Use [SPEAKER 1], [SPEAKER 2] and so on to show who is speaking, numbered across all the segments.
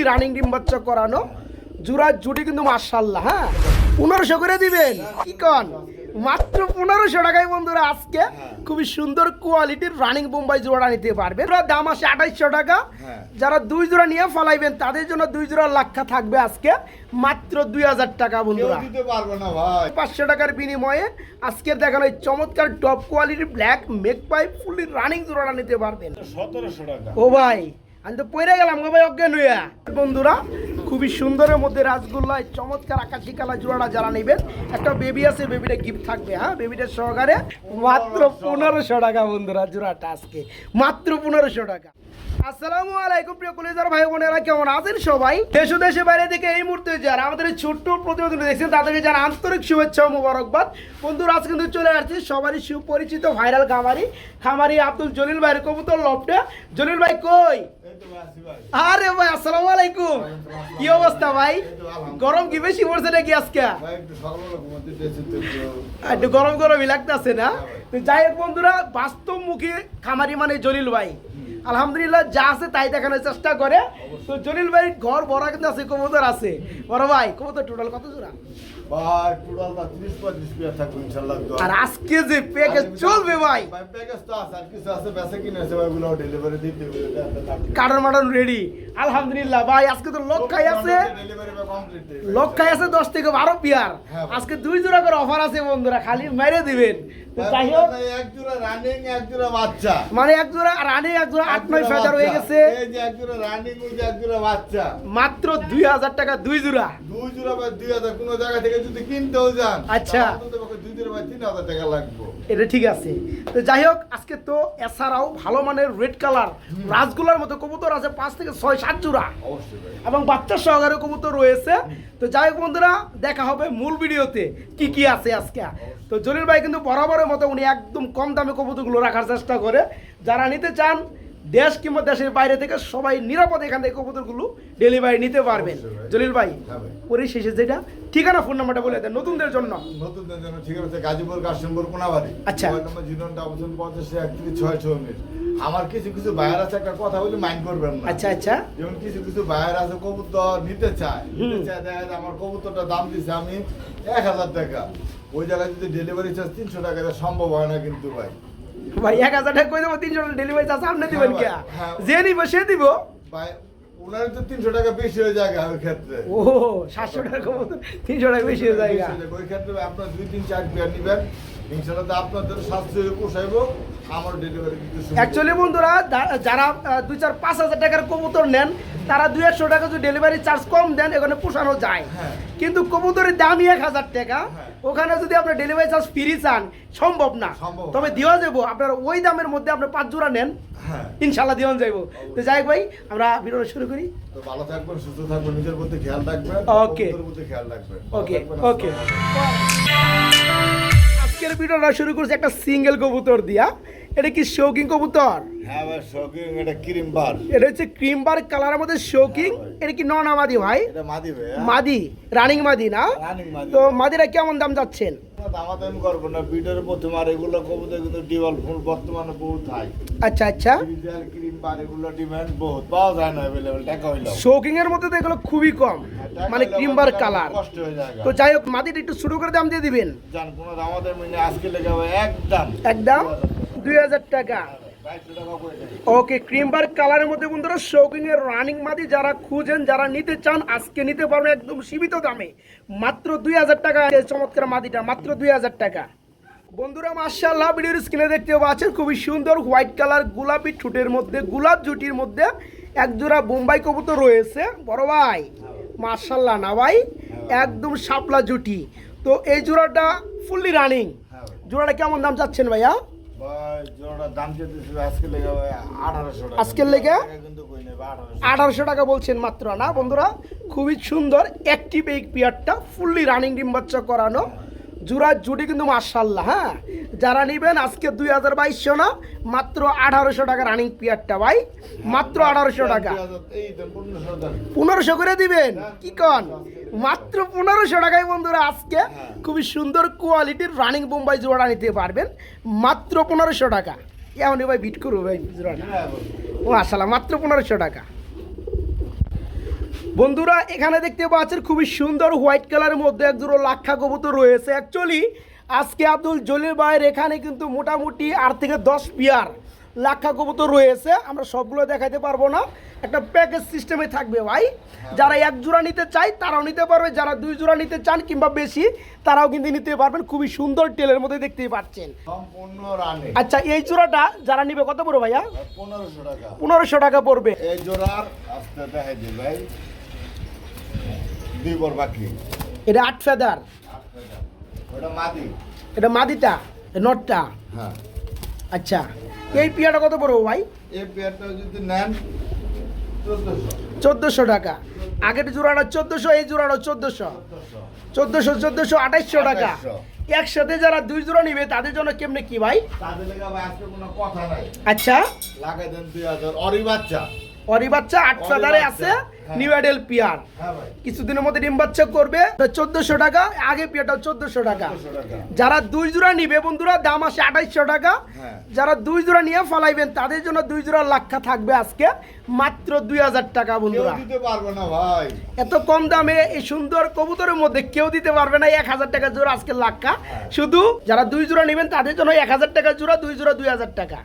[SPEAKER 1] Fully running ডিম বাচ্চা করানো। জুরার জুটি কিন্তু মার্শাল্লাহ হ্যাঁ? পনেরোশো করে দিবেন। কি কন? মাত্র পনেরোশো টাকায় বন্ধুরা আজকে খুবই সুন্দর কোয়ালিটির রানিং বোম্বাই জোড়া নিতে পারবেন। জোড়ার দাম আসে আঠাইশশো টাকা।
[SPEAKER 2] হ্যাঁ।
[SPEAKER 1] যারা দুই জোড়া নিয়ে ফলাইবেন তাদের জন্য দুই জোড়া লাক্ষা থাকবে আজকে। মাত্র দুই হাজার টাকা বন্ধুরা।
[SPEAKER 2] পারবে
[SPEAKER 1] পাঁচশো টাকার বিনিময়ে আজকের দেখানো এই চমৎকার টপ কোয়ালিটির black make pipe fully running জোড়াটা নিতে পারবেন।
[SPEAKER 2] সতেরোশো টাকা।
[SPEAKER 1] ও ভাই আমি তো পড়ে গেলাম গো ভাই, অজ্ঞান হইয়া। বন্ধুরা, খুবই সুন্দরের মধ্যে রাসগোল্লায় চমৎকার আকাশি কালা জোড়াটা যারা নেবেন, একটা বেবি আছে বেবিটা গিফট থাকবে হ্যাঁ? বেবিটা সহকারে মাত্র পনেরোশো টাকা বন্ধুরা জোড়াটা আজকে, মাত্র পনেরোশো টাকা। আসসালামু আলাইকুম প্রিয় কলেজার ভাই বোনেরা, কেমন আছেন সবাই? দেশ দেশে বাইরে থেকে এই মুহূর্তে যারা আমাদের ছোট্ট প্রতিবেদন দেখছেন, তাদেরকে যারা আন্তরিক শুভেচ্ছা ও মোবারকবাদ। বন্ধুরা আজ কিন্তু চলে আসছে সবারই সুপরিচিত ভাইরাল খামারি খামারি আব্দুল জলিল ভাইয়ের কবুতর লফটে জলিল ভাই, কই। আরে ভাই, আসসালামু আলাইকুম। কি অবস্থা ভাই? গরম কি বেশি পড়ছে নাকি আজকে?
[SPEAKER 2] একটু
[SPEAKER 1] গরম গরমই লাগতেছে না? যাই হোক বন্ধুরা বাস্তব মুখী খামারি মানে জলিল ভাই। আলহামদুলিল্লাহ যা আছে তাই দেখানোর চেষ্টা করে। তো জলিল ভাই ঘর ভরা কিন্তু আছে কবুতর আছে। বড় ভাই কবুতর টোটাল কত জোড়া?
[SPEAKER 2] ভাই টোটাল তা 30 35 পিয়ার থাকবে ইনশাআল্লাহ দোয়া।
[SPEAKER 1] আর আজকে যে প্যাকেজ চলবে ভাই
[SPEAKER 2] ভাই। প্যাকেজ তো আছে আর কিছু আছে বেঁচে কিনে আছে ভাই ওগুলো ডেলিভারি দিতে হবে এটা একটা থাকবে।
[SPEAKER 1] কাটন মাটন রেডি আলহামদুলিল্লাহ ভাই আজকে তো লক্ষাই আছে।
[SPEAKER 2] ডেলিভারি বা
[SPEAKER 1] লক্ষাই আছে দশ থেকে বারো পিয়ার।
[SPEAKER 2] হ্যাঁ
[SPEAKER 1] আজকে দুই জোড়া করে অফার আছে বন্ধুরা খালি মেরে দিবেন। যাই হোক।
[SPEAKER 2] এক জোড়া রানিং এক জোড়া বাচ্চা।
[SPEAKER 1] মানে এক জোড়া রানে এক জোড়া আট নয় হাজার হয়ে গেছে।
[SPEAKER 2] এই যে এক জোড়া রানিং ওই যে এক জোড়া বাচ্চা।
[SPEAKER 1] মাত্র দুই হাজার টাকা দুই জোড়া।
[SPEAKER 2] দুই জোড়া বা দুই হাজার কোনো জায়গা থেকে যদি কিনতেও যান
[SPEAKER 1] আচ্ছা।
[SPEAKER 2] তাহলে তো তোমাকে দুই জোড়া বা তিন হাজার টাকা লাগবে।
[SPEAKER 1] এটা ঠিক আছে। তো যাই হোক আজকে তো এছাড়াও ভালো মানের রেড কালার রাজগোলার মতো কবুতর আছে পাঁচ থেকে ছয় সাত জোড়া।
[SPEAKER 2] অবশ্যই
[SPEAKER 1] এবং বাচ্চা সহকারে কবুতর রয়েছে। তো যাই হোক বন্ধুরা, দেখা হবে মূল ভিডিওতে কি কি আছে আজকে। তো জলিল ভাই কিন্তু বরাবরের মতো উনি একদম কম দামে কবুতরগুলো রাখার চেষ্টা করে। যারা নিতে চান দেশ কিংবা দেশের বাইরে থেকে সবাই নিরাপদে এখান থেকে কবুতরগুলো ডেলিভারি নিতে পারবেন। জলিল ভাই
[SPEAKER 2] হ্যাঁ ভাই।
[SPEAKER 1] পরিশেষে যেটা ঠিকানা ফোন নাম্বারটা বলে দেন নতুনদের জন্য।
[SPEAKER 2] নতুনদের জন্য ঠিক আছে গাজীপুর কাশিমপুর কোনাবাড়ি।
[SPEAKER 1] আচ্ছা।
[SPEAKER 2] নম্বর জিরো ডাবল পঁচাশি একত্রিশ ছয় মিনিট আমার কিছু কিছু বায়ার আছে একটা কথা বলি মাইন্ড করবেন না।
[SPEAKER 1] আচ্ছা আচ্ছা।
[SPEAKER 2] যেমন কিছু কিছু বায়ার আছে কবুতর নিতে চায়। নিতে চায় দেখা যায় আমার কবুতরটা দাম দিছে আমি এক হাজার টাকা। ওই জায়গায় যদি ডেলিভারি চার্জ তিনশো টাকা সম্ভব হয় না কিন্তু ভাই।
[SPEAKER 1] ভাই এক হাজার টাকা কই দেবো তিনশো টাকা ডেলিভারি চার্জ আপনি দিবেন কে
[SPEAKER 2] হ্যাঁ, হ্যাঁ।
[SPEAKER 1] যে নিব সে দিব
[SPEAKER 2] ভাই ওনার তো তিনশো টাকা বেশি হয়ে যায় ওই ক্ষেত্রে
[SPEAKER 1] ও সাতশো টাকা মতো তিনশো টাকা বেশি হয়ে যায়
[SPEAKER 2] ওই ক্ষেত্রে আপনার দুই তিন চার পেয়ার নিবেন ইনশাল্লাহ আপনাদের স্বাস্থ্য পোষাইব
[SPEAKER 1] অ্যাকচুয়ালি বন্ধুরা যারা দুই চার পাঁচ হাজার টাকার কবুতর নেন তারা দুই একশো টাকা যদি ডেলিভারি চার্জ কম দেন এখানে পোষানো যায়।
[SPEAKER 2] হ্যাঁ।
[SPEAKER 1] কিন্তু কবুতরের দামই এক হাজার টাকা।
[SPEAKER 2] হ্যাঁ।
[SPEAKER 1] ওখানে যদি আপনি ডেলিভারি চার্জ ফ্রি চান সম্ভব না। তবে দেওয়া যাব আপনার ওই দামের মধ্যে আপনি পাঁচ জোড়া নেন
[SPEAKER 2] হ্যাঁ।
[SPEAKER 1] ইনশাল্লাহ দেওয়া যাইবো। তো যাই ভাই আমরা ভিডিওটা শুরু করি।
[SPEAKER 2] ভালো থাকবেন সুস্থ থাকবেন নিজের প্রতি খেয়াল রাখবেন
[SPEAKER 1] ওকে।
[SPEAKER 2] খেয়াল রাখবেন।
[SPEAKER 1] ওকে ওকে আজকের ভিডিওটা শুরু করছি একটা সিঙ্গেল কবুতর দিয়া। এটা কি শৌকিং কবুতর?
[SPEAKER 2] হ্যাঁ ভাই শৌকিং এটা ক্রিম বার।
[SPEAKER 1] এটা হচ্ছে ক্রিম বার কালারের মধ্যে শৌকিং এটা কি নন আমাদি ভাই?
[SPEAKER 2] এটা মাদি ভাই
[SPEAKER 1] মাদি রানিং মাদি না? তো মাদিরা কেমন দাম যাচ্ছেন?
[SPEAKER 2] দামাদামি করব না বিটের প্রথম আর এগুলো কবুতর কিন্তু ডিমান্ড ফুল বর্তমানে বহুত হাই
[SPEAKER 1] আচ্ছা আচ্ছা।
[SPEAKER 2] ক্রিম বার এগুলো ডিমান্ড বহুত পাওয়া যায় না অ্যাভেলেবেল টাকা হইল।
[SPEAKER 1] শৌকিং এর মধ্যে তো এগুলো খুবই কম মানে ক্রিম বার কালার।
[SPEAKER 2] হয়ে
[SPEAKER 1] তো যাই হোক মাদিটা একটু শুরু করে দাম দিয়ে দিবেন।
[SPEAKER 2] জান কোনো দামাদামি আজকে লেগে হবে একদম।
[SPEAKER 1] একদম? দুই হাজার টাকা। ওকে ক্রিম বার কালারের মধ্যে বন্ধুরা শৌকিং এর রানিং মাদি যারা খুঁজেন, যারা নিতে চান, আজকে নিতে পারবেন একদম সীমিত দামে। মাত্র দুই হাজার টাকা চমৎকার মাদিটা, মাত্র দুই হাজার টাকা। বন্ধুরা মার্শাল্লাহ ভিডিওর স্ক্রিনে দেখতে পাচ্ছেন খুবই সুন্দর হোয়াইট কালার গোলাপি ঠুটের মধ্যে, গোলাপ জুটির মধ্যে একজোড়া বোম্বাই কবুতর রয়েছে। বড় ভাই মার্শাল্লাহ না ভাই? একদম শাপলা জুটি তো এই জোড়াটা ফুললি রানিং জোড়াটা কেমন দাম চাচ্ছেন ভাইয়া? আজকের লেগে?
[SPEAKER 2] আঠারোশো।
[SPEAKER 1] টাকা বলছেন মাত্র না বন্ধুরা? খুবই সুন্দর অ্যাক্টিভ এই পিয়ারটা ফুললি রানিং ডিম বাচ্চা করানো। জুড়ার জুটি কিন্তু মার্শাল্লাহ হ্যাঁ? যারা নেবেন আজকে দুই হাজার বাইশশো না মাত্র আঠারোশো টাকা রানিং পিয়ারটা ভাই মাত্র আঠারোশো টাকা।
[SPEAKER 2] পনেরোশো
[SPEAKER 1] করে দিবেন? কি কন? মাত্র পনেরোশো টাকায় বন্ধুরা আজকে খুবই সুন্দর কোয়ালিটির রানিং বোম্বাই জোড়া নিতে পারবেন মাত্র পনেরোশো টাকা। এমনই ভাই বিট করব ভাই জোড়াটা
[SPEAKER 2] হ্যাঁ,
[SPEAKER 1] ও আসলে মাত্র পনেরোশো টাকা। বন্ধুরা এখানে দেখতে পাচ্ছেন খুবই সুন্দর হোয়াইট কালারের মধ্যে এক দুটো লাক্ষা কবুতর রয়েছে অ্যাকচুয়ালি। আজকে আব্দুল জলিল ভাইয়ের এখানে কিন্তু মোটামুটি আট থেকে দশ পিয়ার লাক্ষা কবুতর রয়েছে। আমরা সবগুলো দেখাতে পারব না। একটা প্যাকেজ সিস্টেমে থাকবে ভাই। যারা এক জোড়া নিতে চায় তারাও নিতে পারবে। যারা দুই জোড়া নিতে চান কিংবা বেশি তারাও কিন্তু নিতে পারবেন। খুবই সুন্দর টেলের মধ্যে দেখতেই পাচ্ছেন। আচ্ছা এই জোড়াটা যারা নিবে কত পড়বে ভাইয়া?
[SPEAKER 2] পনেরোশো টাকা।
[SPEAKER 1] পনেরোশো টাকা পড়বে।
[SPEAKER 2] এই জোড়ার ভাই। দুই বর বাকি।
[SPEAKER 1] এটা আট ফেদার।
[SPEAKER 2] ওটা মাদি।
[SPEAKER 1] এটা মাদিটা নটটা।
[SPEAKER 2] হ্যাঁ।
[SPEAKER 1] আচ্ছা এই পিয়াটা কত পড়ব ভাই?
[SPEAKER 2] এই পেয়ারটা যদি নেন চোদ্দশো।
[SPEAKER 1] টাকা। আগের জোড়াটা চোদ্দোশো এই জোড়াটা চোদ্দোশো। চোদ্দোশো চোদ্দোশো আঠাইশশো টাকা। একসাথে যারা দুই জোড়া নিবে তাদের জন্য কেমনে কি ভাই? আচ্ছা।
[SPEAKER 2] লাগাই দেন দুই হাজার। অরি বাচ্চা।
[SPEAKER 1] অরি বাচ্চা আট আছে
[SPEAKER 2] হ্যাঁ।
[SPEAKER 1] নিউ অ্যাডেল পিয়ার
[SPEAKER 2] হ্যাঁ
[SPEAKER 1] কিছুদিনের মধ্যে ডিম বাচ্চা করবে চোদ্দোশো টাকা আগে পিয়াটা চোদ্দোশো টাকা। যারা দুই জোড়া নিবে বন্ধুরা দাম আসে আঠাইশশো টাকা।
[SPEAKER 2] হ্যাঁ।
[SPEAKER 1] যারা দুই জোড়া নিয়ে ফলাইবেন তাদের জন্য দুই জোড়া লাক্ষা থাকবে আজকে মাত্র দুই হাজার টাকা বন্ধুরা।
[SPEAKER 2] দিতে পারবে না ভাই।
[SPEAKER 1] এত কম দামে এই সুন্দর কবুতরের মধ্যে কেউ দিতে পারবে না এক হাজার টাকা জোড়া আজকে লাক্ষা। শুধু যারা দুই জোড়া নেবেন তাদের জন্য এক হাজার টাকা জোড়া দুই জোড়া দুই হাজার টাকা।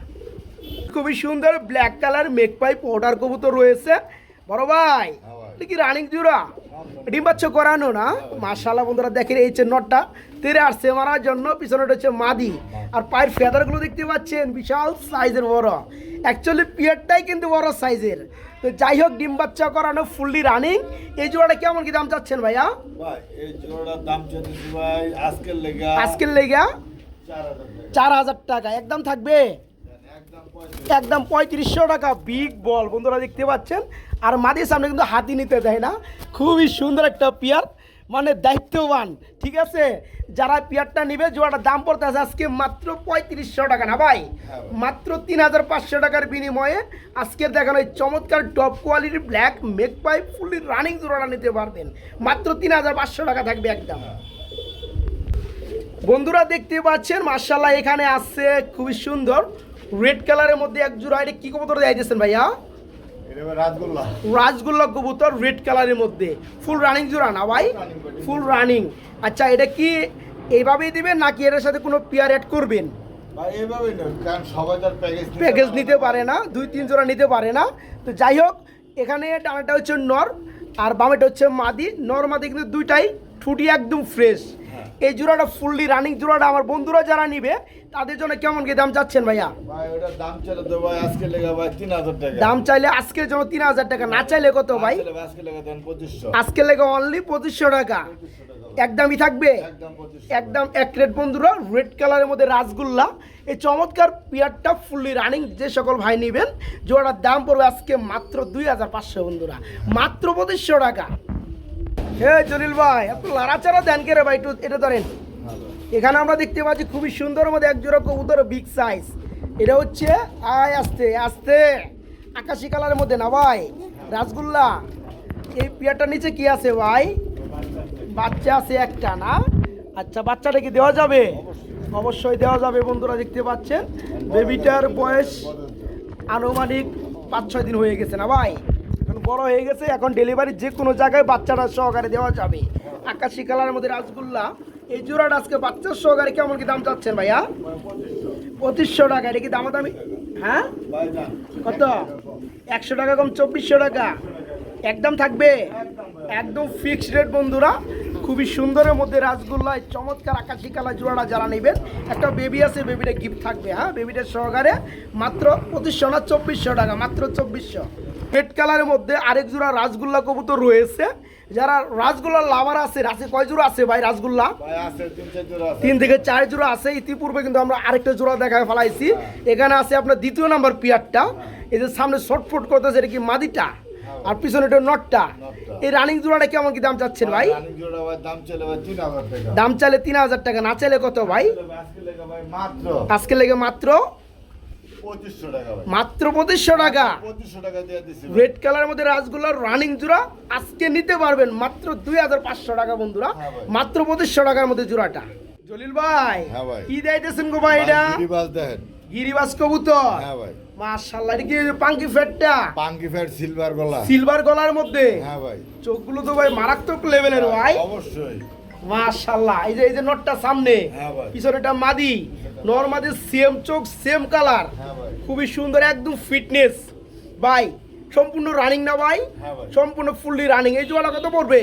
[SPEAKER 1] খুবই সুন্দর ব্ল্যাক কালার মেক পাইপ ওটার কবুতর রয়েছে। বড় ভাই
[SPEAKER 2] হ্যাঁ
[SPEAKER 1] এটা কি রানিং জোড়া? ডিম বাচ্চা করানো না? মাশাল্লাহ বন্ধুরা দেখেন এই যে নটটা তেরে আসছে মারার জন্য পিছনেটা হচ্ছে মাদি। আর পায়ের ফেদারগুলো দেখতে পাচ্ছেন বিশাল সাইজের বড়। অ্যাকচুয়ালি পিয়ারটাই কিন্তু বড় সাইজের তো যাই হোক ডিম বাচ্চা করানো ফুললি রানিং এই জোড়াটা কেমন কি দাম চাচ্ছেন ভাইয়া?
[SPEAKER 2] ভাই এই জোড়ার দাম চাচ্ছি ভাই আজকের লেগা
[SPEAKER 1] আজকের লেগা
[SPEAKER 2] চার হাজার টাকা
[SPEAKER 1] একদম থাকবে?
[SPEAKER 2] একদম
[SPEAKER 1] পঁয়ত্রিশশো টাকা বিগ বল বন্ধুরা দেখতে পাচ্ছেন? আর মাদির সামনে কিন্তু হাতি নিতে দেয় না। খুবই সুন্দর একটা পিয়ার মানে দায়িত্ববান ঠিক আছে? যারা পিয়ারটা নিবে জোড়াটার দাম পড়তে আছে আজকে মাত্র পঁয়ত্রিশশো টাকা না ভাই?
[SPEAKER 2] হ্যাঁ।
[SPEAKER 1] মাত্র তিন হাজার পাঁচশো টাকার বিনিময়ে আজকের দেখানো এই চমৎকার টপ কোয়ালিটির black make pipe fully running জোড়াটা নিতে পারবেন। মাত্র তিন হাজার পাঁচশো টাকা থাকবে একদম। বন্ধুরা দেখতে পাচ্ছেন মার্শাল্লাহ এখানে আসছে খুবই সুন্দর। রেড কালারের মধ্যে এক জোড়া এটা কি কবুতর দিয়েছেন ভাইয়া? রাজগোল্লা। কবুতর রেড কালারের মধ্যে। ফুল রানিং জোড়া না ভাই? ফুল রানিং আচ্ছা এটা কি এইভাবেই দিবেন নাকি এটার সাথে কোনো পেয়ার অ্যাড করবেন?
[SPEAKER 2] প্যাকেজ
[SPEAKER 1] নিতে পারে না। দুই তিন জোড়া নিতে পারে না। তো যাই হোক এখানে ডানাটা হচ্ছে নর আর বামেটা হচ্ছে মাদি। নর মাদি কিন্তু দুইটাই ঠুটি একদম ফ্রেশ। এই জোড়াটা ফুললি রানিং জোড়াটা আমার বন্ধুরা যারা নিবে তাদের জন্য কেমন কি দাম চাচ্ছেন ভাইয়া?
[SPEAKER 2] দাম চাইলে ভাই আজকে লেগা ভাই তিন হাজার টাকা।
[SPEAKER 1] দাম চাইলে আজকের জন্য তিন হাজার টাকা না চাইলে কত ভাই?
[SPEAKER 2] আজকে লেগা-
[SPEAKER 1] অনলি পঁচিশশো। টাকা। একদমই থাকবে?
[SPEAKER 2] একদম
[SPEAKER 1] এক রেট বন্ধুরা রেড কালারের মধ্যে রাসগোল্লা। এই চমৎকার পিয়ারটা ফুললি রানিং যে সকল ভাই নেবেন জোড়ার দাম পড়বে আজকে মাত্র দুই হাজার পাঁচশো বন্ধুরা। মাত্র পঁচিশশো টাকা। হে জলিল ভাই এত লাড়াচাড়া দেন কে রে ভাই একটু, এটা ধরেন। এখানে আমরা দেখতে পাচ্ছি খুবই সুন্দর মধ্যে এক জোড়া কবুতর বিগ সাইজ এটা হচ্ছে, আয়, আস্তে আস্তে। আকাশি কালারের মধ্যে না ভাই? রাসগোল্লা। এই পিয়ারটার নিচে কি আছে ভাই? বাচ্চা আছে একটা না? আচ্ছা বাচ্চাটা কি দেওয়া যাবে? অবশ্যই দেওয়া যাবে বন্ধুরা, দেখতে পাচ্ছেন। বেবিটার বয়স আনুমানিক পাঁচ ছয় দিন হয়ে গেছে না ভাই? বড় হয়ে গেছে, এখন ডেলিভারি যে কোনো জায়গায় বাচ্চাটা সহকারে দেওয়া যাবে। আকাশি কালারের মধ্যে রাসগোল্লা। এই জোড়াটা আজকে বাচ্চার সহকারে কেমন কি দাম চাচ্ছেন ভাইয়া? পঁচিশশো টাকা, এটা কি দামাদামি? হ্যাঁ? কত? একশো টাকা কম চব্বিশশো টাকা। একদম থাকবে? একদম ফিক্সড রেট বন্ধুরা। খুবই সুন্দরের মধ্যে রাসগোল্লায় চমৎকার আকাশি কালার জোড়াটা যারা নেবেন, একটা বেবি আছে বেবিটা গিফট থাকবে হ্যাঁ? বেবিটার সহকারে মাত্র পঁচিশশো না, চব্বিশশো টাকা, মাত্র চব্বিশশো। রেড কালারের মধ্যে আরেক জোড়া রাসগোল্লা কবুতর রয়েছে। যারা রাসগোল্লার লাভার আছে আছে কয় জোড়া আছে ভাই রাসগোল্লা?
[SPEAKER 2] তিন
[SPEAKER 1] থেকে চার জোড়া আছে। ইতিপূর্বে কিন্তু আমরা আরেকটা জোড়া দেখায় ফেলাইছি। এখানে আছে আপনার দ্বিতীয় নাম্বার পিয়ারটা। এই যে সামনে শর্টফুট করতেছে এটা কি মাদিটা? আর পিছনে এটা নটটা। এই রানিং জোড়াটা কেমন কি দাম চাচ্ছেন ভাই?
[SPEAKER 2] দাম চলে তিন হাজার টাকা।
[SPEAKER 1] চাইলে তিন হাজার টাকা না চাইলে কত ভাই?
[SPEAKER 2] আজকে লেগে মাত্র
[SPEAKER 1] মাত্র
[SPEAKER 2] পঁচিশশো টাকা।
[SPEAKER 1] রেড কালারের মধ্যে রাসগোল্লার রানিং জোড়া আজকে নিতে পারবেন মাত্র দুই হাজার পাঁচশো টাকা বন্ধুরা।
[SPEAKER 2] হ্যাঁ
[SPEAKER 1] মাত্র পঁচিশশো টাকার মধ্যে জোড়াটা। জলিল ভাই
[SPEAKER 2] হ্যাঁ
[SPEAKER 1] কি দিতেছেন গো ভাই এটা? গিরিবাস কবুতর।
[SPEAKER 2] হ্যাঁ ভাই।
[SPEAKER 1] মাশাআল্লাহ এটা কি পাঙ্কি ফেটটা
[SPEAKER 2] পাঙ্কি ফ্যাট সিলভার গলা।
[SPEAKER 1] সিলভার গলার মধ্যে?
[SPEAKER 2] হ্যাঁ ভাই।
[SPEAKER 1] চোখগুলো তো ভাই মারাত্মক লেভেলের ভাই।
[SPEAKER 2] অবশ্যই।
[SPEAKER 1] মাশাআল্লাহ এই যে এই যে নটটা সামনে
[SPEAKER 2] হ্যাঁ ভাই।
[SPEAKER 1] পিছনেটা মাদি। নর মাদি সেম চোখ সেম কালার।
[SPEAKER 2] হ্যাঁ
[SPEAKER 1] খুবই সুন্দর একদম ফিটনেস। ভাই সম্পূর্ণ রানিং না ভাই?
[SPEAKER 2] হ্যাঁ
[SPEAKER 1] সম্পূর্ণ ফুললি রানিং এই জোড়া কত পড়বে?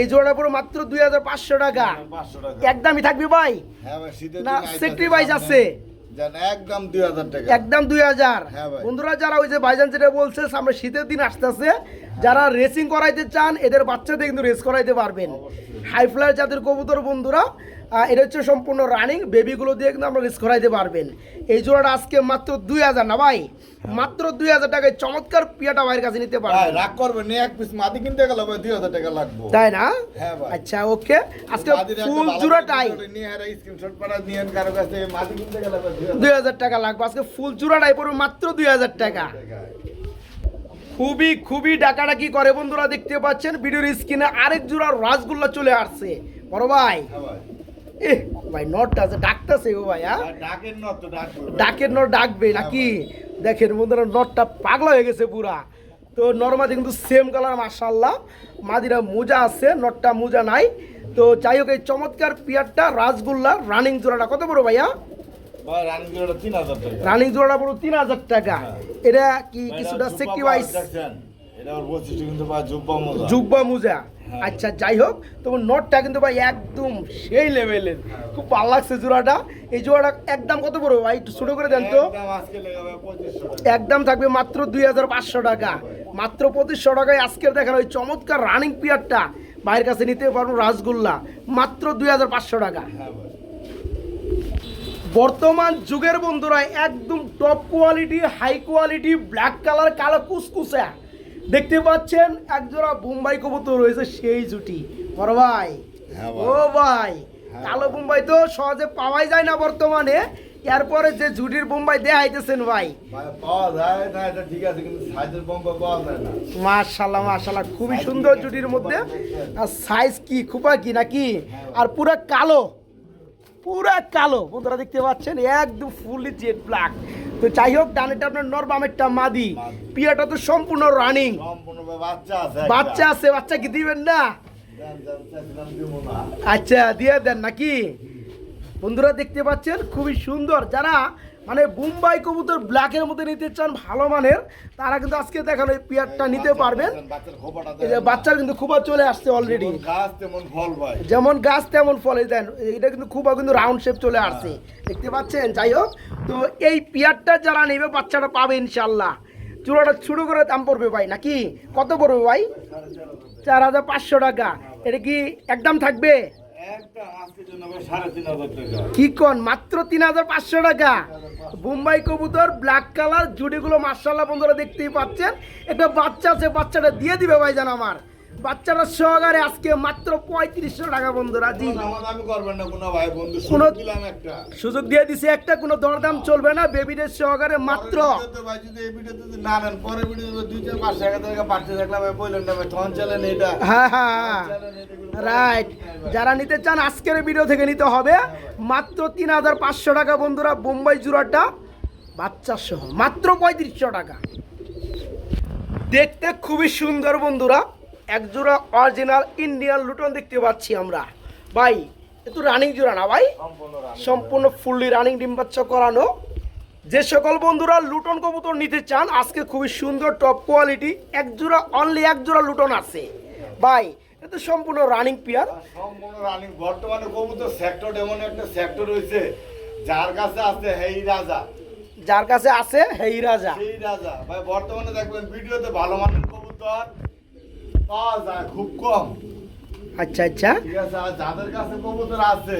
[SPEAKER 2] এই জোড়া পড়ব
[SPEAKER 1] মাত্র দুই হাজার পাঁচশো টাকা। একদমই থাকবে ভাই?
[SPEAKER 2] হ্যাঁ
[SPEAKER 1] না
[SPEAKER 2] দিন আইতাছে
[SPEAKER 1] আছে?
[SPEAKER 2] একদম দুই হাজার টাকা।
[SPEAKER 1] একদম দুই হাজার।
[SPEAKER 2] হ্যাঁ
[SPEAKER 1] বন্ধুরা যারা ওই যে ভাইজান যেটা বলছে সামনে শীতের দিন আসতেছে যারা রেসিং করাইতে চান এদের বাচ্চাদের কিন্তু রেস করাইতে পারবেন। হাই ফ্লায়ার যাদের কবুতর বন্ধুরা এটা হচ্ছে সম্পূর্ণ রানিং বেবিগুলো দিয়ে কিন্তু আমরা রেস করাইতে পারবেন। এই জোড়াটা আজকে মাত্র দুই হাজার না ভাই? মাত্র দুই হাজার টাকায় চমৎকার পিয়াটা ভাইয়ের কাছে নিতে পারবেন।
[SPEAKER 2] রাগ করবেন না এক পিস মাটি কিনতে গেলে ভাই দুই হাজার টাকা লাগবে।
[SPEAKER 1] তাই না?
[SPEAKER 2] হ্যাঁ ভাই।
[SPEAKER 1] আচ্ছা ওকে আজকে ফুল জোড়াটাই।
[SPEAKER 2] দুই
[SPEAKER 1] হাজার টাকা লাগবে। আজকে ফুল জোড়াটাই পড়বে মাত্র দুই হাজার টাকা। খুবই খুবই ডাকাডাকি করে বন্ধুরা দেখতে পাচ্ছেন? ভিডিওর স্ক্রিনে আরেক জোড়া রাসগোল্লা চলে আসছে। বড়
[SPEAKER 2] হ্যাঁ ভাই।
[SPEAKER 1] এ ভাই নটটা আছে ডাকতেছে ও ভাই হ্যাঁ?
[SPEAKER 2] ডাকেন তো ডাকবে
[SPEAKER 1] ডাকের নট ডাকবে নাকি? দেখেন বন্ধুরা নটটা পাগলা হয়ে গেছে পুরা। তো নর্মাদি কিন্তু সেম কালার মার্শাল্লাহ মাদিরা মোজা আছে নটটা মোজা নাই। তো যাই হোক এই চমৎকার পিয়ারটা রাসগোল্লা রানিং জোড়াটা কত বড় ভাইয়া?
[SPEAKER 2] রানিং
[SPEAKER 1] জোড়াটা বড় তিন হাজার টাকা। এটা কি কিছুটা সেফটি
[SPEAKER 2] জুব্বা মজা। হ্যাঁ।
[SPEAKER 1] আচ্ছা যাই হোক তোমার নটটা কিন্তু ভাই একদম সেই লেভেলের খুব ভালো লাগছে জোড়াটা। এই জোড়াটা একদম কত বড় ভাই? একটু ছোট করে দেন তো।
[SPEAKER 2] একদম
[SPEAKER 1] থাকবে মাত্র দুই হাজার পাঁচশো টাকা। মাত্র পঁচিশশো টাকায় আজকের দেখার ওই চমৎকার রানিং পিয়ারটা ভাইয়ের কাছে নিতে পারব রাসগোল্লা। মাত্র দুই হাজার পাঁচশো টাকা।
[SPEAKER 2] হ্যাঁ
[SPEAKER 1] বর্তমান যুগের বন্ধুরা একদম top quality high quality black colour কালো কুসকুসা। দেখতে পাচ্ছেন একজোড়া বোম্বাই কবুতর রয়েছে সেই জুটি। বড় ভাই।
[SPEAKER 2] হ্যাঁ
[SPEAKER 1] ও
[SPEAKER 2] ভাই। হ্যাঁ।
[SPEAKER 1] কালো বোম্বাই তো সহজে পাওয়াই যায় না বর্তমানে। এরপরে যে জুটির বোম্বাই দেখাইতেছেন ভাই। মাশাল্লাহ মাশাল্লাহ খুবই সুন্দর জুটির মধ্যে। আর সাইজ কি খুপা কি নাকি? আর পুরা কালো। পুরা কালো। বন্ধুরা দেখতে পাচ্ছেন একদম ফুললি জেড ব্ল্যাক তো যাই হোক ডানেটা আপনার নর বামেরটা মাদি। পিয়াটা তো সম্পূর্ণ রানিং
[SPEAKER 2] বাচ্চা আছে
[SPEAKER 1] বাচ্চা আছে বাচ্চা কি দিবেন না। আচ্ছা দিয়ে দেন নাকি? বন্ধুরা দেখতে পাচ্ছেন খুবই সুন্দর। যারা মানে বোম্বাই কবুতর ব্ল্যাকের মধ্যে নিতে চান ভালো মানের তারা কিন্তু আজকে দেখানো এই পিয়ারটা নিতে পারবেন
[SPEAKER 2] বাচ্চার
[SPEAKER 1] এই। কিন্তু খুব চলে আসছে অলরেডি
[SPEAKER 2] যেমন গাছ তেমন ফল ভাই।
[SPEAKER 1] যেমন গাছ তেমন ফলে দেন এটা কিন্তু খুব কিন্তু রাউন্ড শেপ চলে আসছে। দেখতে পাচ্ছেন? যাই হোক তো এই পিয়ারটা যারা নেবে বাচ্চাটা পাবে ইনশাল্লাহ চূড়াটা শুরু করে দাম পড়বে ভাই নাকি? কত পড়বে ভাই? চার হাজার পাঁচশো টাকা। এটা কি একদম থাকবে? কি কন? মাত্র তিন হাজার পাঁচশো টাকা? বোম্বাই কবুতর ব্ল্যাক কালার জুডিগুলো মার্শাল্লাহ বন্ধুরা দেখতেই পাচ্ছেন। একটা বাচ্চা আছে, বাচ্চাটা দিয়ে দিবে ভাইজান আমার। বাচ্চাটা সহকারে আজকে মাত্র পঁয়ত্রিশশো টাকা বন্ধুরা জি
[SPEAKER 2] আমার দামি করবেন না কোনো ভাই বন্ধু
[SPEAKER 1] কোনো-
[SPEAKER 2] দিলাম একটা।
[SPEAKER 1] সুযোগ দিয়ে দিছে একটা কোনো দরদাম চলবে না বেবিদের সহকারে মাত্র। হ্যাঁ হ্যাঁ রাইট যারা নিতে চান আজকের ভিডিও থেকে নিতে হবে। মাত্র তিন হাজার পাঁচশো টাকা বন্ধুরা বোম্বাই জুরাটা বাচ্চা সহ মাত্র পঁয়ত্রিশশো টাকা। দেখতে খুবই সুন্দর বন্ধুরা। এক জোড়া অরিজিনাল ইন্ডিয়ান লুটন দেখতে পাচ্ছি আমরা। ভাই একটু রানিং জোড়া না ভাই?
[SPEAKER 2] সম্পূর্ণ
[SPEAKER 1] ফুললি রানিং ডিম বাচ্চা করানো। যে সকল বন্ধুরা লুটন কবুতর নিতে চান আজকে খুবই সুন্দর টপ কোয়ালিটি এক জোড়া অনলি এক জোড়া লুটন আছে। ভাই এটা সম্পূর্ণ রানিং পিয়ার
[SPEAKER 2] সম্পূর্ণ রানিং বর্তমানে কবুতর সেক্টর এমন একটা সেক্টর রয়েছে যার কাছে আছে হেই রাজা।
[SPEAKER 1] যার কাছে আছে হেই রাজা।
[SPEAKER 2] হেই রাজা। ভাই বর্তমানে দেখবেন ভিডিওতে ভালো মানের কবুতর পাওয়া যায় খুব কম।
[SPEAKER 1] আচ্ছা আচ্ছা।
[SPEAKER 2] ঠিক আছে আর যাদের কাছে কবুতর আছে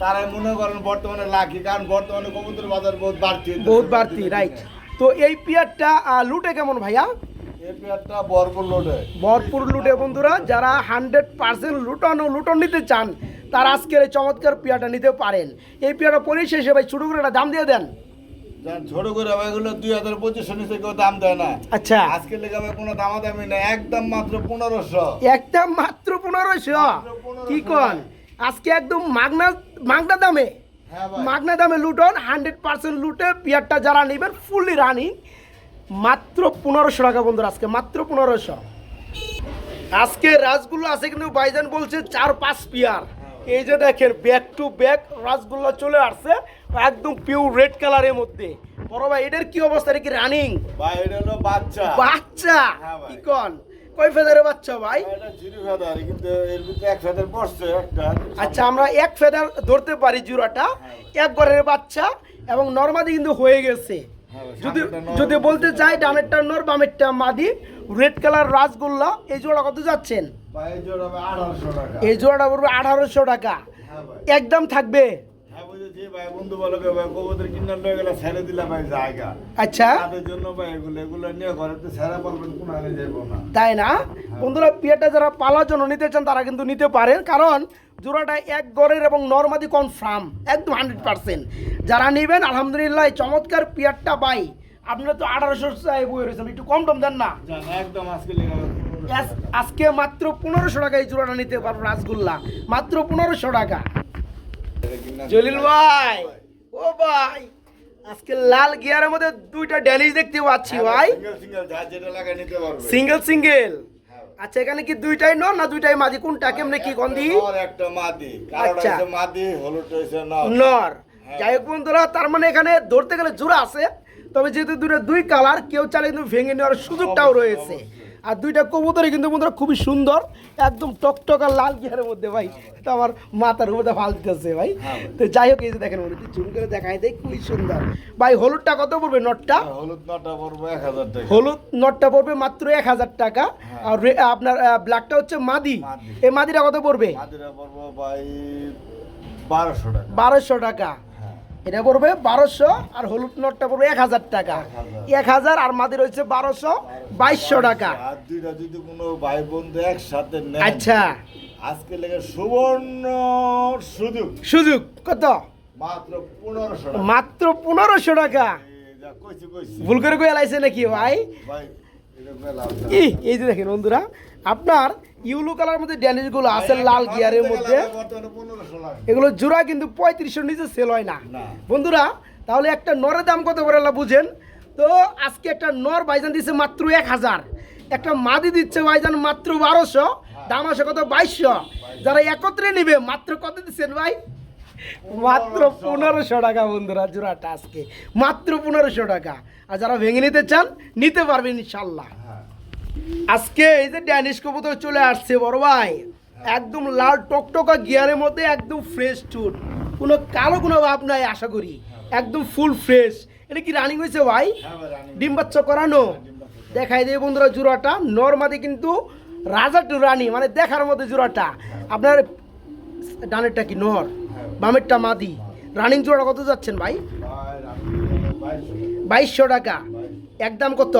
[SPEAKER 2] তারাই মনে করেন বর্তমানে লাকি কারণ বর্তমানে কবুতর বাজার বহুত বাড়তি
[SPEAKER 1] বহুত বাড়তি রাইট তো এই পিয়ারটা লুটে কেমন ভাইয়া? ভরপুর লুটে। বন্ধুরা যারা হান্ড্রেড পার্সেন্ট লুটন ও লুটন নিতে চান তারা আজকের এই চমৎকার পিয়াটা নিতে পারেন। এই পিয়াটা পরিশেষে ভাই ছোটো করে একটা দাম দিয়ে দেন।
[SPEAKER 2] করে এগুলো দুই হাজার পঁচিশশো নিচে কেউ দাম দেয় না।
[SPEAKER 1] আচ্ছা।
[SPEAKER 2] আজকে লেগে ভাই কোনো নেই একদম মাত্র পনেরোশো।
[SPEAKER 1] একটা মাত্র পনেরোশো? কি কন? আজকে একদম মাগনা মাগনা দামে?
[SPEAKER 2] হ্যাঁ
[SPEAKER 1] মাগনা দামে লুটন হান্ড্রেড পার্সেন্ট লুটে যারা নেবেন ফুললি রানিং মাত্র পনেরোশো টাকা বন্ধুরা আজকে মাত্র পনেরোশো। আজকে রাজগুলো আছে কিন্তু বাইজান বলছে চার পাঁচ পিয়ার এই যে দেখেন ব্যাক টু ব্যাক রাসগুল্লা চলে আসছে একদম পিওর রেড কালারের মধ্যে। বড় ভাই এটার কি অবস্থা? এটা কি রানিং
[SPEAKER 2] ভাই এটা হলো বাচ্চা।
[SPEAKER 1] বাচ্চা?
[SPEAKER 2] হ্যাঁ
[SPEAKER 1] কি কন? কয় ফেদারের বাচ্চা ভাই?
[SPEAKER 2] এটা জিরো ফেদার কিন্তু এর ভিতরে এক ফেদার পড়ছে একটা
[SPEAKER 1] আচ্ছা আমরা এক ফেদার ধরতে পারি জুরাটা। এক ঘরের বাচ্চা এবং নর্মাদি কিন্তু হয়ে গেছে।
[SPEAKER 2] হ্যাঁ
[SPEAKER 1] যদি যদি বলতে চাই ডানেরটা নর বামেরটা মাদি। রেড কালার রাসগোল্লা এই জোড়া কত যাচ্ছেন?
[SPEAKER 2] এই
[SPEAKER 1] জোড়াটা পড়বে আঠারোশো টাকা।
[SPEAKER 2] হ্যাঁ
[SPEAKER 1] একদম থাকবে?
[SPEAKER 2] হ্যাঁ
[SPEAKER 1] আচ্ছা। তাই না? বন্ধুরা পিয়াটা যারা পালার জন্য নিতে চান তারা কিন্তু নিতে পারেন। কারণ জোড়াটা এক গড়ের এবং নর্মাদি কনফার্ম একদম হান্ড্রেড পার্সেন্ট যারা নেবেন আলহামদুলিল্লাহ চমৎকার পিয়ারটা পাই। আপনারা তো আঠারোশো বই রয়েছেন একটু কম টম দেন না।
[SPEAKER 2] একদম আজকে
[SPEAKER 1] আজকে মাত্র পনেরোশো টাকা এই জোড়াটা নিতে পারব রাসগোল্লা। মাত্র পনেরোশো টাকা। জলিল ভাই ও ভাই আজকে লাল গিয়ারের মধ্যে দুইটা ড্যানিশ দেখতে পাচ্ছি ভাই।
[SPEAKER 2] Single single. হ্যাঁ।
[SPEAKER 1] আচ্ছা এখানে কি দুইটাই নর না দুইটাই মাদি? কোনটা? কেমনে কি গন্ধি?
[SPEAKER 2] একটা একটা মাদি।
[SPEAKER 1] আচ্ছা।
[SPEAKER 2] মাদি নর।
[SPEAKER 1] নর।
[SPEAKER 2] হ্যাঁ।
[SPEAKER 1] যাই হোক বন্ধুরা তার মানে এখানে ধরতে গেলে জোড়া আছে। তবে যেহেতু দুটো দুই কালার কেউ চালে কিন্তু ভেঙে নেওয়ার সুযোগটাও রয়েছে। আর দুইটা কবুতরে কিন্তু বন্ধুরা খুবই সুন্দর একদম টকটকা লাল গিয়ারের মধ্যে ভাই। তো আমার মাথার উপরে ফাল দিতেছে ভাই।
[SPEAKER 2] হ্যাঁ
[SPEAKER 1] তো যাই হোক এই যে দেখেন বন্ধু চুন করে দেখাই দেয় খুবই সুন্দর। ভাই হলুদটা কত পড়বে নটটা?
[SPEAKER 2] হলুদ নটা পড়ব এক হাজার টাকা।
[SPEAKER 1] হলুদ নটটা পড়বে মাত্র এক হাজার টাকা। আর আপনার ব্ল্যাকটা হচ্ছে মাদি। এই মাদিটা কত পড়বে?
[SPEAKER 2] মাদিরা পড়ব ভাই বারোশো টাকা।
[SPEAKER 1] বারোশো টাকা।
[SPEAKER 2] হ্যাঁ
[SPEAKER 1] এটা পড়বে বারোশো আর হলুদ নটটা পড়বে এক হাজার টাকা। এক হাজার আর মাদি রয়েছে বারোশো বাইশশো টাকা।
[SPEAKER 2] দুইটা যদি কোনো ভাই বন্ধু একসাথে
[SPEAKER 1] আচ্ছা।
[SPEAKER 2] আজকে লেগে সুবর্ণ সুযোগ।
[SPEAKER 1] সুযোগ কত?
[SPEAKER 2] মাত্র পনেরোশো টাকা।
[SPEAKER 1] মাত্র পনেরোশো টাকা। ভুল করে কয়ে লাইছে নাকি ভাই? এই যে দেখেন বন্ধুরা আপনার ইউলো কালার মধ্যে ড্যানিশগুলো আছে লাল গিয়ারের মধ্যে। এগুলো জোড়া কিন্তু পঁয়ত্রিশশোর নিচে সেল হয় না। বন্ধুরা তাহলে একটা নরের দাম কত করে বুঝেন? তো আজকে একটা নর বাইজান দিচ্ছে মাত্র এক হাজার। একটা মাদি দিচ্ছে বাইজান মাত্র বারোশো। দাম আসে কত? বাইশশো। যারা একত্রে নিবে মাত্র কত দিচ্ছেন ভাই? মাত্র পনেরোশো। টাকা বন্ধুরা জোড়াটা আজকে। মাত্র পনেরোশো টাকা। আর যারা ভেঙে নিতে চান নিতে পারবেন ইনশাল্লাহ
[SPEAKER 2] হ্যাঁ
[SPEAKER 1] আজকে এই যে ড্যানিশ কবুতর চলে আসছে বড় ভাই। একদম লাল টকটকা গিয়ারের মধ্যে একদম ফ্রেশ চুট কোনো কালো কোনো ভাব নাই আশা করি। একদম ফুল ফ্রেশ এটা কি রানিং হয়েছে ভাই?
[SPEAKER 2] হ্যাঁ
[SPEAKER 1] ডিম বাচ্চা করানো? দেখাই দেয় বন্ধুরা জোড়াটা। নর্মাদি কিন্তু রাজা টু রানী মানে দেখার মধ্যে জোড়াটা। আপনার ডানেরটা কি? নর। বামেরটা মাদি। রানিং জোড়া কত যাচ্ছেন ভাই।
[SPEAKER 2] বাইশশো টাকা।
[SPEAKER 1] একদম কত?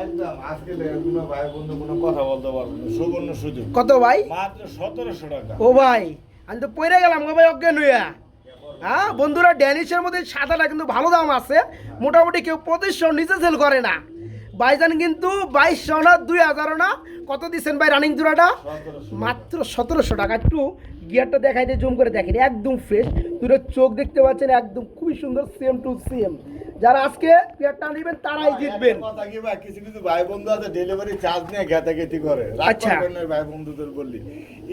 [SPEAKER 2] একদম আজকে কোনো ভাই বন্ধু কোনো কথা বলতে পারবে না সুবর্ণ সুযোগ।
[SPEAKER 1] কত ভাই?
[SPEAKER 2] মাত্র সতেরোশো টাকা।
[SPEAKER 1] ও ভাই আমি তো পড়ে গেলাম গো ভাই অজ্ঞান হইয়া। হ্যাঁ বন্ধুরা ড্যানিশের মধ্যে সাদাটা কিন্তু ভালো দাম আছে। মোটামুটি কেউ পঁচিশশো নিচে সেল করে না। বাইজান কিন্তু বাইশশো না দুই হাজারও না। কত দিচ্ছেন ভাই রানিং জোড়াটা? মাত্র সতেরোশো টাকা। একটু গিয়ারটা দেখাই দিয়ে জুম করে দেখেন একদম ফ্রেশ দুটো চোখ দেখতে পাচ্ছেন একদম খুবই সুন্দর সেম টু সেম যারা আজকে নেবেন তারাই জিতবেন।
[SPEAKER 2] কথা কি ভাই? কিছু কিছু ভাই বন্ধু আছে ডেলিভারি চার্জ নিয়ে করে।
[SPEAKER 1] আচ্ছা।
[SPEAKER 2] ভাই বন্ধুদের বললি।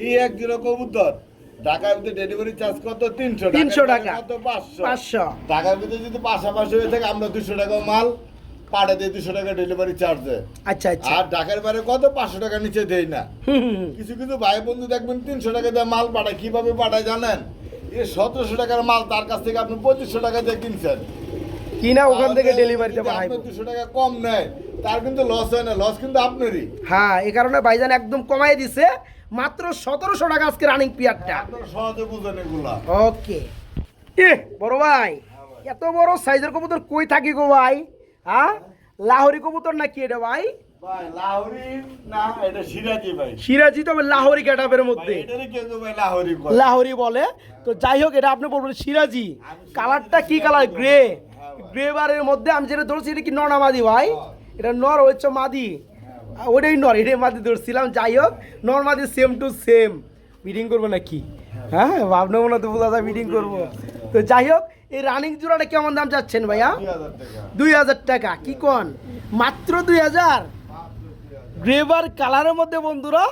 [SPEAKER 2] এই এক জিরো কবুতর ঢাকার ভিতরে ডেলিভারি চার্জ কত? তিনশো
[SPEAKER 1] 300 টাকা।
[SPEAKER 2] কত? পাঁচশো।
[SPEAKER 1] পাঁচশো।
[SPEAKER 2] ঢাকার ভিতরে যদি পাশাপাশি হয়ে থাকে আমরা দুশো টাকা মাল দিয়ে দুশো টাকা ডেলিভারি চার্জ দেয়
[SPEAKER 1] আচ্ছা আচ্ছা।
[SPEAKER 2] আর ঢাকার বাইরে কত? পাঁচশো টাকা নিচে দেই না। কিছু কিছু ভাই বন্ধু দেখবেন তিনশো টাকা দিয়ে মাল পাঠায়। কীভাবে পাঠায় জানেন? এই সতেরোশো টাকার মাল তার কাছ থেকে আপনি পঁচিশশো টাকা দিয়ে কিনছেন।
[SPEAKER 1] কিনা ওখান থেকে ডেলিভারিতে
[SPEAKER 2] আপনার দুশো টাকা কম নেয় তার কিন্তু লস হয় না লস কিন্তু আপনারই।
[SPEAKER 1] হ্যাঁ এই কারণে ভাইজান একদম কমাই দিছে। মাত্র সতেরোশো টাকা আজকে রানিং পিয়ারটা
[SPEAKER 2] সহজে বুঝেন এগুলা।
[SPEAKER 1] ওকে এ বড় ভাই এত বড় সাইজের কবুতর কই থাকি গো ভাই? হ্যাঁ? লাহোরি কবুতর নাকি এটা ভাই?
[SPEAKER 2] সিরাজি
[SPEAKER 1] তবে লাহোরি ক্যাটাপের মধ্যে।
[SPEAKER 2] লাহোরি
[SPEAKER 1] বলে। তো যাই হোক এটা আপনি বলবেন সিরাজি। কালারটা কি কালার গ্রে গ্রে বারের মধ্যে আমি যেটা ধরছি এটা কি নর মাদি ভাই? এটা নর হচ্ছে মাদি। ওটাই নর এটাই মাদি ধরছিলাম। যাই হোক নর মাদি সেম টু সেম মিটিং করব নাকি? হ্যাঁ। ভাবনা মনে তো বোঝা যায় মিটিং করব। তো যাই হোক এই রানিং জোড়াটা কেমন দাম চাচ্ছেন ভাইয়া?
[SPEAKER 2] দুই হাজার টাকা।
[SPEAKER 1] কি কোন? মাত্র দুই হাজার? গ্রেভার কালারের মধ্যে বন্ধুরা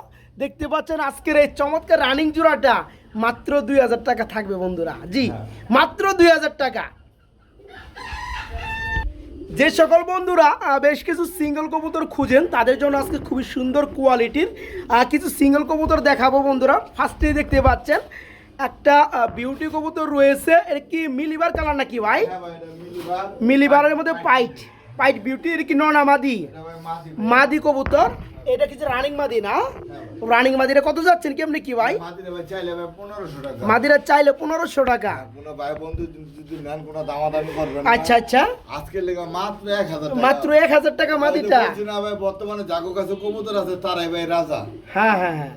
[SPEAKER 1] দেখতে পাচ্ছেন আজকের এই চমৎকার রানিং জোড়াটা মাত্র দুই হাজার টাকা থাকবে বন্ধুরা। জি মাত্র দুই হাজার টাকা। যে সকল বন্ধুরা বেশ কিছু সিঙ্গেল কবুতর খুঁজেন তাদের জন্য আজকে খুবই সুন্দর কোয়ালিটির কিছু সিঙ্গেল কবুতর দেখাবো বন্ধুরা। ফার্স্টে দেখতে পাচ্ছেন একটা বিউটি কবুতর রয়েছে। এর কি মিলিবার কালার নাকি ভাই?
[SPEAKER 2] হ্যাঁ।
[SPEAKER 1] মিলিবারের মধ্যে পাইট। পাইট। বিউটি এর কি ননা মাদি।
[SPEAKER 2] মাদি
[SPEAKER 1] কবুতর। এটা কিছু রানিং মাদি না রানিং মাদিরা কত যাচ্ছেন কেমনি কি ভাই?
[SPEAKER 2] মাদিরে ভাই চাইলে ভাই 1500 টাকা।
[SPEAKER 1] মাদিরা চাইলে পনেরোশো টাকা।
[SPEAKER 2] আর ভাই বন্ধু যদি নেন কোনো দামাদামি করবেন না।
[SPEAKER 1] আচ্ছা আচ্ছা।
[SPEAKER 2] আজকের লেগে মাত্র এক হাজার
[SPEAKER 1] মাত্র এক হাজার টাকা মাদিটা?
[SPEAKER 2] বর্তমানে জাগো কাছে কবুতর আছে তারাই ভাই রাজা।
[SPEAKER 1] হ্যাঁ হ্যাঁ হ্যাঁ।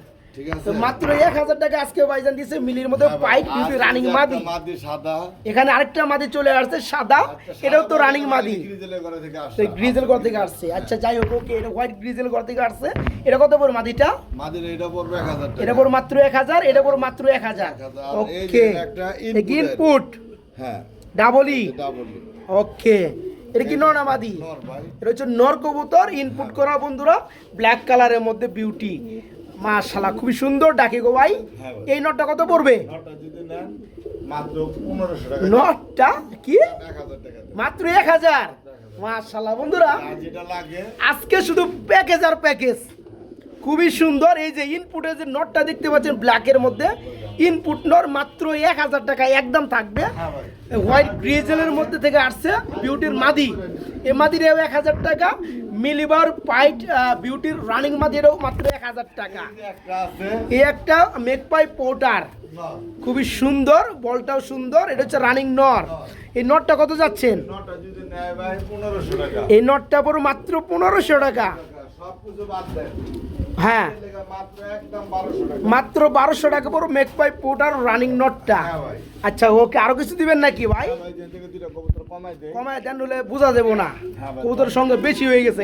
[SPEAKER 1] মাত্র এক হাজার টাকা আজকে ভাইজান দিছে মিলির মধ্যে পাইট বিউটি রানিং মাদি
[SPEAKER 2] সাদা।
[SPEAKER 1] এখানে আরেকটা মাদি চলে আসছে সাদা। এটাও তো রানিং মাদি। গ্রিজেল ঘর থেকে আসছে। আচ্ছা যাই হোক ওকে এটা হোয়াইট গ্রিজেল ঘর থেকে আসছে। এটা কত পড়ে মাদিটা?
[SPEAKER 2] মাদির এটা পড়বে 1000 টাকা।
[SPEAKER 1] এটা পড়ে মাত্র এক হাজার এটা মাত্র এক হাজার।
[SPEAKER 2] 1000 এই
[SPEAKER 1] ওকে।
[SPEAKER 2] যে একটা input এর।
[SPEAKER 1] ইনপুট
[SPEAKER 2] হ্যাঁ।
[SPEAKER 1] ডাবলি ওকে। এটা কি নর এটা হচ্ছে নর কবুতর। ইনপুট করা বন্ধুরা ব্ল্যাক কালারের মধ্যে বিউটি মাশাআল্লাহ খুবই সুন্দর ডাকে গো ভাই।
[SPEAKER 2] হ্যাঁ
[SPEAKER 1] এই নটটা কত পড়বে?
[SPEAKER 2] নরটা যদি নেন মাত্র 1500 টাকা।
[SPEAKER 1] নটটা? কি?
[SPEAKER 2] 1000 টাকা দিন।
[SPEAKER 1] মাত্র এক হাজার? মাশাআল্লাহ বন্ধুরা আজকে শুধু প্যাকেজ আর প্যাকেজ খুবই সুন্দর এই যে ইনপুটে যে নটটা দেখতে পাচ্ছেন ব্ল্যাকের মধ্যে ইনপুট নর মাত্র এক হাজার টাকা একদম থাকবে।
[SPEAKER 2] হ্যাঁ
[SPEAKER 1] হোয়াইট গ্রেজেলের মধ্যে থেকে আসছে বিউটির মাদি। এই মাদির এক হাজার টাকা মিলিবার পাইট বিউটির রানিং এটাও মাত্র এক হাজার টাকা।
[SPEAKER 2] এই একটা
[SPEAKER 1] মেকপাই পোটার খুবই সুন্দর বলটাও সুন্দর এটা হচ্ছে রানিং নর। এই নটটা কত যাচ্ছেন?
[SPEAKER 2] নরটা যদি নেয় ভাই 1500 টাকা।
[SPEAKER 1] এই নটটা পুরো মাত্র পনেরোশো টাকা। হ্যাঁ।
[SPEAKER 2] মাত্র বারোশো টাকা।
[SPEAKER 1] মাত্র মেক মেকপাই পোটার রানিং নটটা আচ্ছা ওকে আরও কিছু দিবেন নাকি ভাই?
[SPEAKER 2] হ্যাঁ
[SPEAKER 1] কমায় দেন হলে বোঝা দেবো না।
[SPEAKER 2] হ্যাঁ।
[SPEAKER 1] কবুতর সঙ্গে বেশি হয়ে গেছে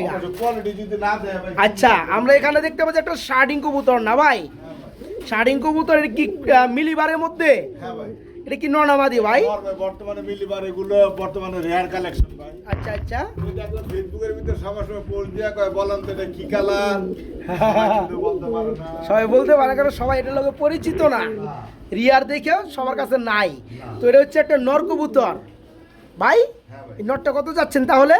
[SPEAKER 1] আচ্ছা আমরা এখানে দেখতে পাচ্ছি একটা শার্ডিং কবুতর না ভাই?
[SPEAKER 2] হ্যাঁ
[SPEAKER 1] শার্ডিং কবুতর কি মিলিবারের মধ্যে?
[SPEAKER 2] হ্যাঁ ভাই।
[SPEAKER 1] এটা কি ননামাদি ভাই?
[SPEAKER 2] বর্তমানে মিলিবার এগুলো বর্তমানে রেয়ার কালেকশন ভাই।
[SPEAKER 1] আচ্ছা আচ্ছা।
[SPEAKER 2] ফেসবুকের ভিতরে সবার সময় পোস্ট দিয়া কয় বলেন তো এটা কি কালার
[SPEAKER 1] সবাই বলতে পারে কারণ সবাই এটার লোকে পরিচিত না। রিয়ার দেখেও সবার কাছে নাই। তো এটা হচ্ছে একটা নর কবুতর ভাই
[SPEAKER 2] হ্যাঁ
[SPEAKER 1] এই নটটা কত যাচ্ছেন তাহলে?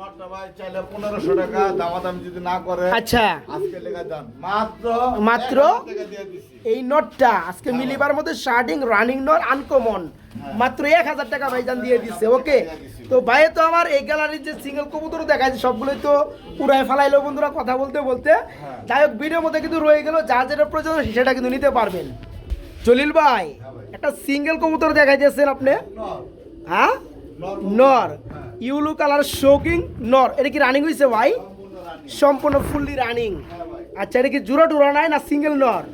[SPEAKER 2] নটটা ভাই চাইলে পনেরোশো টাকা দামাদামি যদি না করে
[SPEAKER 1] আচ্ছা।
[SPEAKER 2] আজকে লেখা যান মাত্র
[SPEAKER 1] মাত্র?
[SPEAKER 2] 1000
[SPEAKER 1] এই নটটা আজকে মিলিবার মধ্যে শার্টিং রানিং নট আনকমন। মাত্র এক হাজার টাকা ভাইজান দিয়ে ওকে? তো ভাই তো আমার এই গ্যালারির যে সিঙ্গেল কবুতর দেখা যায় সবগুলোই তো উড়ায় ফেলাইলো বন্ধুরা কথা বলতে বলতে। যাই হোক ভিডিওর মধ্যে কিন্তু রয়ে গেল যা যেটা প্রয়োজন সেটা কিন্তু নিতে পারবেন। জলিল ভাই একটা সিঙ্গেল কবুতর দেখাই দিয়েছেন আপনি হ্যাঁ?
[SPEAKER 2] নর।
[SPEAKER 1] ইউলু কালার শোকিং নর। এটা কি রানিং হয়েছে ভাই?
[SPEAKER 2] সম্পূর্ণ
[SPEAKER 1] ফুললি রানিং আচ্ছা এটা কি জোড়া টুরা নাই না সিঙ্গেল নর?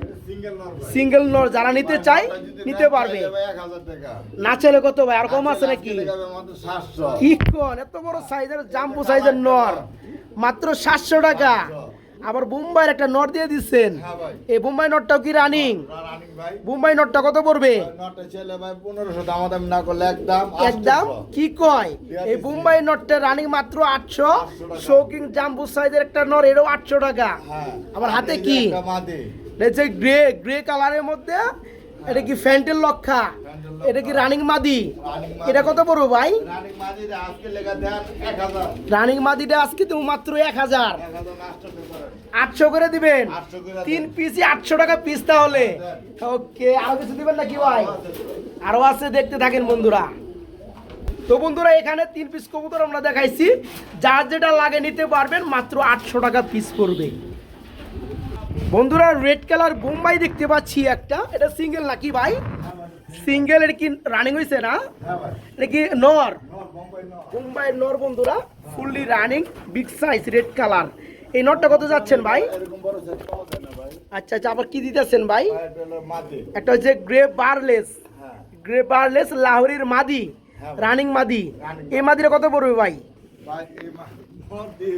[SPEAKER 2] সিঙ্গেল নর,
[SPEAKER 1] যারা নিতে
[SPEAKER 2] যদি
[SPEAKER 1] নিতে পারবে।
[SPEAKER 2] চাইলে ভাই 1000 টাকা
[SPEAKER 1] না চাইলে কত ভাই, আর কম আছে নাকি?
[SPEAKER 2] আজকে লেখা যাবে মাত্র 700
[SPEAKER 1] কি কোন, এত বড় সাইজের জাম্বু সাইজের নর। মাত্র সাতশো টাকা। আবার বোম্বাইয়ের একটা নট দিয়ে দিচ্ছেন।
[SPEAKER 2] হ্যাঁ
[SPEAKER 1] এই বোম্বাই নটটাও কি রানিং বোম্বাই নটটা কত পড়বে?
[SPEAKER 2] নটটা চাইলে ভাই 1500 দামাদামি না করলে একদম
[SPEAKER 1] একদম? কি কয়? এই বোম্বাই নটটা রানিং মাত্র আটশো। শৌকিং জাম্বু সাইজের একটা নট এরও আটশো টাকা।
[SPEAKER 2] আমার
[SPEAKER 1] আবার হাতে কি? গ্রে গ্রে কালারের মধ্যে এটা কি ফ্যান্টেল লক্ষা? এটা কি রানিং মাদি? এটা কত পড়বে ভাই?
[SPEAKER 2] রানিং মাদি আজকে লেখা দেন 1000
[SPEAKER 1] রানিং মাদিটা আজকে তো মাত্র এক হাজার।
[SPEAKER 2] 1000 নষ্ট করে
[SPEAKER 1] আটশো করে দিবেন? তিন পিসই আটশো টাকা পিস তাহলে। ওকে, আরও কিছু দিবেন নাকি ভাই? আরও আছে, দেখতে থাকেন বন্ধুরা। তো বন্ধুরা, এখানে তিন পিস কবুতর আমরা দেখাইছি। যার যেটা লাগে নিতে পারবেন, মাত্র আটশো টাকা পিস পড়বে। বন্ধুরা রেড কালার বোম্বাই দেখতে পাচ্ছি একটা। এটা সিঙ্গেল নাকি ভাই? সিঙ্গেল এর কি রানিং হয়েছে না?
[SPEAKER 2] হ্যাঁ
[SPEAKER 1] এটা কি নর?
[SPEAKER 2] বোম্বাই নর।
[SPEAKER 1] বন্ধুরা fully running big size red colour এই নটটা কত যাচ্ছেন ভাই? আচ্ছা আচ্ছা আবার কি দিতেছেন ভাই?
[SPEAKER 2] মাদি।
[SPEAKER 1] একটা হচ্ছে গ্রে বারলেস
[SPEAKER 2] হ্যাঁ।
[SPEAKER 1] গ্রে বারলেস লাহোরির মাদি
[SPEAKER 2] হ্যাঁ।
[SPEAKER 1] রানিং মাদি।
[SPEAKER 2] Running
[SPEAKER 1] এই মাদিরা কত পড়বে ভাই?
[SPEAKER 2] মাদি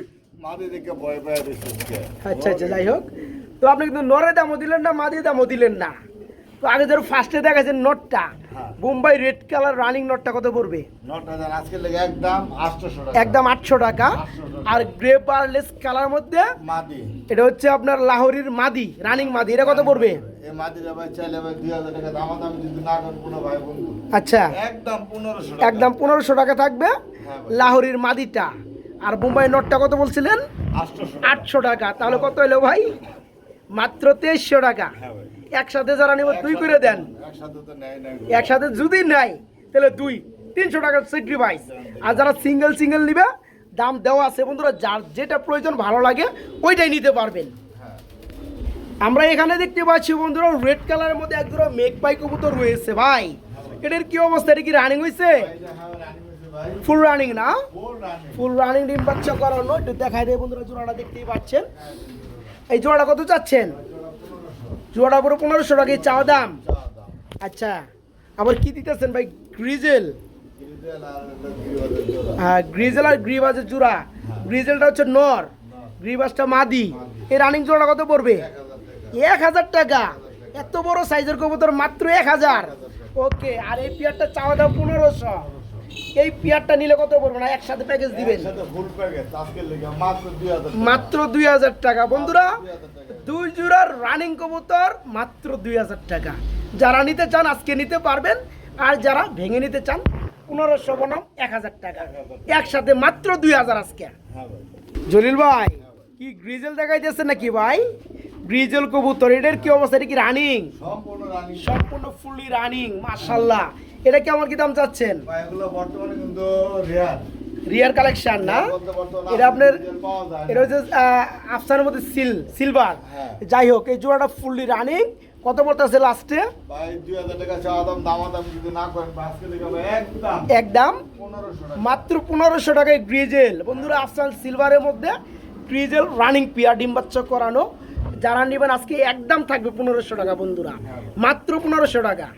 [SPEAKER 2] মাদি
[SPEAKER 1] আচ্ছা আচ্ছা যাই হোক। তো আপনি কিন্তু নরের দামও দিলেন না মাদির দামও দিলেন না। তো আগে ধরো ফার্স্টে দেখাচ্ছেন নটটা।
[SPEAKER 2] হ্যাঁ।
[SPEAKER 1] বোম্বাই রেড কালার রানিং নটটা কত পড়বে?
[SPEAKER 2] একদম
[SPEAKER 1] আটশো টাকা। আর গ্রে পারলেস কালার মধ্যে এটা হচ্ছে আপনার লাহোরির মাদি রানিং মাদি। এটা কত পড়বে? আচ্ছা।
[SPEAKER 2] একদম পনেরোশো
[SPEAKER 1] টাকা। থাকবে
[SPEAKER 2] হ্যাঁ
[SPEAKER 1] লাহোরির মাদিটা। আর বোম্বাই নটটা কত বলছিলেন? আটশো টাকা। তাহলে কত হলো ভাই? মাত্র তেইশশো টাকা।
[SPEAKER 2] হ্যাঁ
[SPEAKER 1] একসাথে যারা নেব দুই করে দেন।
[SPEAKER 2] একসাথে নেয়
[SPEAKER 1] যদি নাই তাহলে দুই। তিনশো টাকার স্যাক্রিফাইস আর যারা সিঙ্গেল সিঙ্গেল নিবে দাম দেওয়া আছে বন্ধুরা যার যেটা প্রয়োজন ভালো লাগে ওইটাই নিতে পারবেন।
[SPEAKER 2] হ্যাঁ।
[SPEAKER 1] আমরা এখানে দেখতে পাচ্ছি বন্ধুরা রেড কালারের মধ্যে একদম মেঘ পাই কবুতর রয়েছে ভাই। এটার কি অবস্থা? এটা কি রানিং হয়েছে
[SPEAKER 2] হ্যাঁ
[SPEAKER 1] ফুল রানিং না?
[SPEAKER 2] ফুল
[SPEAKER 1] ফুল রানিং ডিম বাচ্চা করানো একটু দেখাই দেয় বন্ধুরা জোড়াটা দেখতেই পাচ্ছেন। এই জোড়াটা কত চাচ্ছেন? জোড়াটা পুরো পনেরোশো টাকা, এই চাওয়া দাম? আচ্ছা আবার কি দিতেছেন ভাই? গ্রিজেল। হ্যাঁ গ্রিজেল আর গ্রিবাজের জোড়া। গ্রিজেলটা হচ্ছে নর, গ্রিবাজটা মাদি। এই রানিং জোড়াটা কত পড়বে?
[SPEAKER 2] এক হাজার টাকা।
[SPEAKER 1] এত বড় সাইজের কবুতর, মাত্র এক হাজার। ওকে আর এই পিয়ারটা চাওয়া দাম পনেরোশো। এই পিয়ারটা নিলে কত পড়বে না? একসাথে প্যাকেজ দিবেন?
[SPEAKER 2] ফুল মাত্র দুই হাজার টাকা।
[SPEAKER 1] বন্ধুরা
[SPEAKER 2] দুই হাজার
[SPEAKER 1] জোড়ার রানিং কবুতর মাত্র দুই হাজার টাকা। যারা নিতে চান আজকে নিতে পারবেন আর যারা ভেঙে নিতে চান পনেরোশো বনাম এক হাজার টাকা। একসাথে মাত্র দুই হাজার আজকে।
[SPEAKER 2] হ্যাঁ
[SPEAKER 1] জলিল ভাই কি গ্রিজেল দেখাইতেছে নাকি ভাই? গ্রিজেল কবুতর এটার কি অবস্থা? এটা কি রানিং
[SPEAKER 2] সম্পূর্ণ
[SPEAKER 1] ফুললি রানিং মাশাল্লাহ এটা কেমন কি দাম চাচ্ছেন?
[SPEAKER 2] বর্তমানে কিন্তু রেয়ার
[SPEAKER 1] রিয়ার কালেকশন না? এটা আপনার। এটা হচ্ছে আফসানের মধ্যে সিল সিলভার
[SPEAKER 2] হ্যাঁ।
[SPEAKER 1] যাই হোক এই জোড়াটা ফুললি রানিং কত পড়তেছে লাস্টে
[SPEAKER 2] একদম
[SPEAKER 1] মাত্র পনেরোশো টাকায় গ্রিজেল বন্ধুরা আফসান সিলভারের মধ্যে গ্রিজেল রানিং পিয়া ডিম বাচ্চা করানো। যারা নেবেন আজকে একদম থাকবে পনেরোশো টাকা বন্ধুরা। মাত্র পনেরোশো টাকা।